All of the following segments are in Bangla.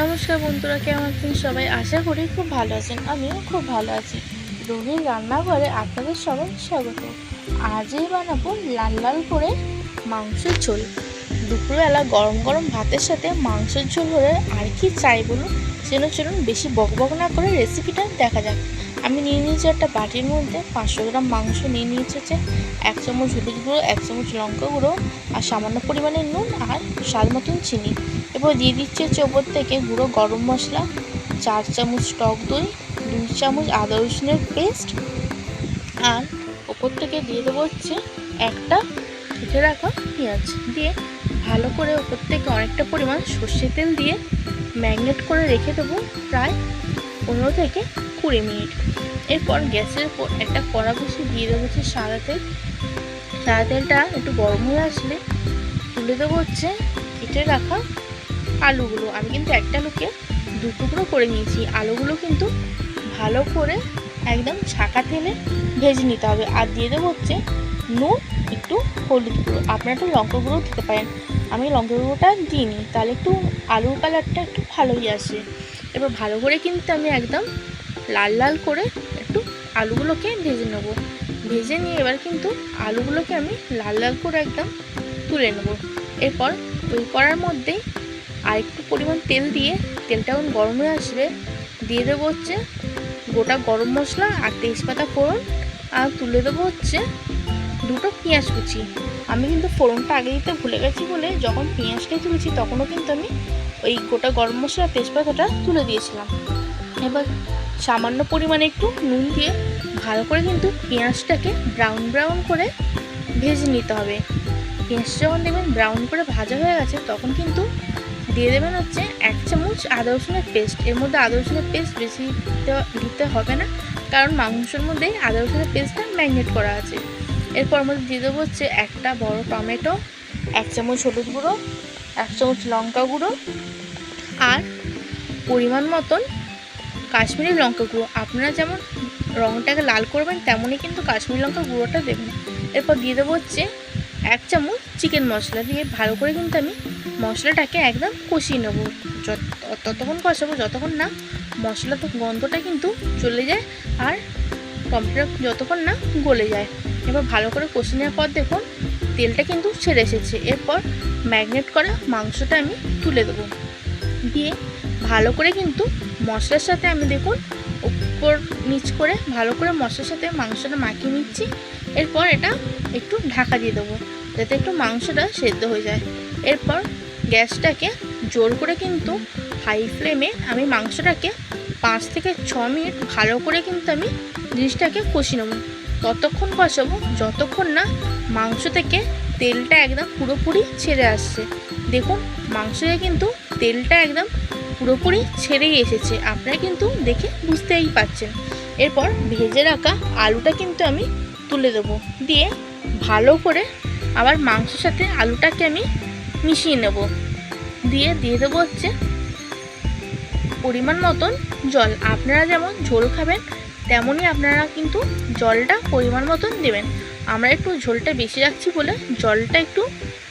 নমস্কার বন্ধুরা, কেমন আছেন সবাই? আশা করি খুব ভালো আছেন, আমিও খুব ভালো আছি। রুহির রান্নাঘরে আপনাদের সবাই স্বাগত। আজই বানাবো লাল লাল করে মাংসের ঝোল। দুপুরবেলা গরম গরম ভাতের সাথে মাংসের ঝোল হলে আর কি চাই বলুন? যেন চলুন, বেশি বক বক না করে রেসিপিটা দেখা যাক। আমি নিয়ে নিয়েছি একটা বাটির মধ্যে পাঁচশো গ্রাম মাংস নিয়ে নিয়েছি হচ্ছে এক চামচ হলুদ গুঁড়ো, এক চামচ লঙ্কা গুঁড়ো, আর সামান্য পরিমাণে নুন আর স্বাদ মতন চিনি। এরপর দিয়ে দিচ্ছি হচ্ছে ওপর থেকে গুঁড়ো গরম মশলা, চার চামচ টক দই, দুই চামচ আদা রসুনের পেস্ট আর ওপর থেকে দিয়ে দেবো হচ্ছে একটা কেটে রাখা পেঁয়াজ। দিয়ে ভালো করে ওপর থেকে অনেকটা পরিমাণ সর্ষে তেল দিয়ে ম্যাগনেট করে রেখে দেবো প্রায় পনেরো থেকে কুড়ি মিনিট। এরপর গ্যাসের উপর একটা কড়া বসিয়ে দিয়ে দেবো হচ্ছে সাদা তেল। সাদা তেলটা একটু গরম হয়ে আসলে তুলে দেবো হচ্ছে কেটে রাখা আলুগুলো। আমি কিন্তু একটা আলুকে দু টুকরো করে নিয়েছি। আলুগুলো কিন্তু ভালো করে একদম ছাকা তেলে ভেজে নিতে হবে। আর দিয়ে দেবো হচ্ছে নুন, একটু হলুদ গুঁড়ো। আপনারা একটু লঙ্কা গুঁড়ো দিতে পারেন। আমি লঙ্কা গুঁড়োটা দিইনি। তাহলে একটু আলুর কালারটা একটু ভালোই আসে। এবার ভালো করে কিন্তু আমি একদম লাল লাল করে একটু আলুগুলোকে ভেজে নেব। ভেজে নিয়ে এবার কিন্তু আলুগুলোকে আমি লাল লাল করে একদম তুলে নেব। এরপর ওই করার মধ্যেই আর একটু পরিমাণ তেল দিয়ে, তেলটা এখন গরম হয়ে আসবে, দিয়ে দেবো হচ্ছে গোটা গরম মশলা আর তেজপাতা ফোড়ন, আর তুলে দেবো হচ্ছে দুটো পেঁয়াজ কুচি। আমি কিন্তু ফোড়নটা আগে দিতে ভুলে গেছি বলে যখন পেঁয়াজটাই তুলেছি তখনও কিন্তু আমি ওই গোটা গরম মশলা তেজপাতাটা তুলে দিয়েছিলাম। এবার সামান্য পরিমাণে একটু নুন দিয়ে ভালো করে কিন্তু পেঁয়াজটাকে ব্রাউন ব্রাউন করে ভেজে নিতে হবে। পেঁয়াজ যখন দেখবেন ব্রাউন করে ভাজা হয়ে গেছে, তখন কিন্তু দিয়ে দেবেন হচ্ছে এক চামচ আদা রসুনের পেস্ট এর মধ্যে আদা রসুনের পেস্ট বেশি দিতে হবে না, কারণ মাংসের মধ্যেই আদা রসুনের পেস্টটা ম্যারিনেট করা আছে। এরপর মধ্যে দিয়ে দেবো হচ্ছে একটা বড় টমেটো, এক চামচ হলুদ গুঁড়ো, এক চামচ লঙ্কা গুঁড়ো আর পরিমাণ মতন কাশ্মীরি লঙ্কা গুঁড়ো। আপনারা যেমন রঙটাকে লাল করবেন, তেমনই কিন্তু কাশ্মীরি লঙ্কা গুঁড়োটা দেবেন। এরপর দিয়ে দেবো হচ্ছে এক চামচ চিকেন মশলা দিয়ে ভালো করে কিন্তু আমি মশলাটাকে একদম কষিয়ে নেব। ততক্ষণ কষাবো, যতক্ষণ না মশলা তো গন্ধটা কিন্তু চলে যায় আর টমেটো যতক্ষণ না গলে যায়। এবার ভালো করে কষিয়ে নেওয়ার পর দেখুন, তেলটা কিন্তু ছেড়ে এসেছে। এরপর ম্যাগনেট করা মাংসটা আমি তুলে দেবো। দিয়ে ভালো করে কিন্তু মশলার সাথে আমি দেখুন উপর নিচ করে ভালো করে মশলার সাথে মাংসটা মাখিয়ে নিচ্ছি। এরপর এটা একটু ঢাকা দিয়ে দেবো, যাতে একটু মাংসটা সেদ্ধ হয়ে যায়। এরপর গ্যাসটাকে জোর করে কিন্তু হাই ফ্লেমে আমি মাংসটাকে পাঁচ থেকে ছ মিনিট ভালো করে কিন্তু আমি জিনিসটাকে কষিয়ে নেব। ততক্ষণ কষাবো, যতক্ষণ না মাংস থেকে তেলটা একদম পুরোপুরি ছেড়ে আসছে। দেখুন মাংস কিন্তু তেলটা একদম পুরোপুরি ছেড়েই এসেছে। আপনারা কিন্তু দেখে বুঝতেই পাচ্ছেন এরপর ভেজে রাখা আলুটা কিন্তু আমি তুলে দেবো। দিয়ে ভালো করে আবার মাংসের সাথে আলুটাকে আমি মিশিয়ে নেব। দিয়ে দিয়ে দেবো হচ্ছে পরিমাণ মতন জল। আপনারা যেমন ঝোল খাবেন, তেমনই আপনারা কিন্তু জলটা পরিমাণ মতন দেবেন। আমরা একটু ঝোলটা বেশি রাখছি বলে জলটা একটু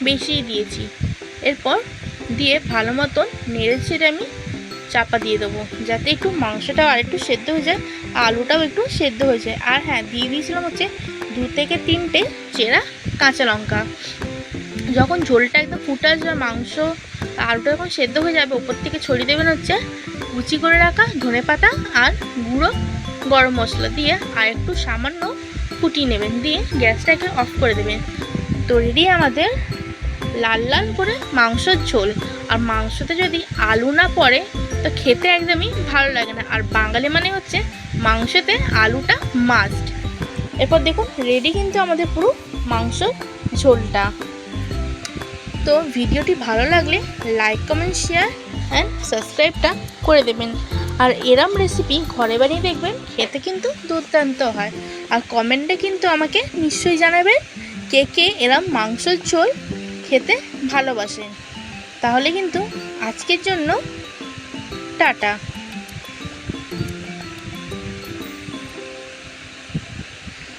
বেশিই দিয়েছি। এরপর দিয়ে ভালো মতন নেড়ে ছেড়ে আমি চাপা দিয়ে দেবো। যাতে একটু মাংসটাও আর একটু সেদ্ধ হয়ে যায়, আলুটাও একটু সেদ্ধ হয়ে যায়। আর হ্যাঁ দিয়ে দিয়েছিলাম হচ্ছে দু থেকে তিনটে চেরা কাঁচা লঙ্কা। যখন ঝোলটা একদম ফুটে আসবে, মাংস, আলুটা যখন সেদ্ধ হয়ে যাবে ওপর থেকে ছড়িয়ে দেবেন হচ্ছে কুচি করে রাখা ধনে পাতা আর গুঁড়ো গরম মশলা দিয়ে আর একটু সামান্য ফুটিয়ে নেবেন। দিয়ে গ্যাসটাকে অফ করে দেবেন। তো রেডি আমাদের লাল লাল করে মাংসের ঝোল। আর মাংসতে যদি আলু না পড়ে, তো খেতে একদমই ভালো লাগে না। আর বাঙালি মানে হচ্ছে মাংসতে আলুটা মাস্ট এরপর দেখুন রেডি কিন্তু আমাদের পুরো মাংস ঝোলটা। তো ভিডিওটি ভালো লাগলে লাইক কমেন্ট শেয়ার অ্যান্ড সাবস্ক্রাইবটা করে দেবেন। আর এরম রেসিপি ঘরে বানিয়ে দেখবেন, খেতে কিন্তু দুর্দান্ত হয়। আর কমেন্টে কিন্তু আমাকে নিশ্চয়ই জানাবেন কে কে এরম মাংসের ঝোল খেতে ভালোবাসেন। তাহলে কিন্তু আজকের জন্য টাটা।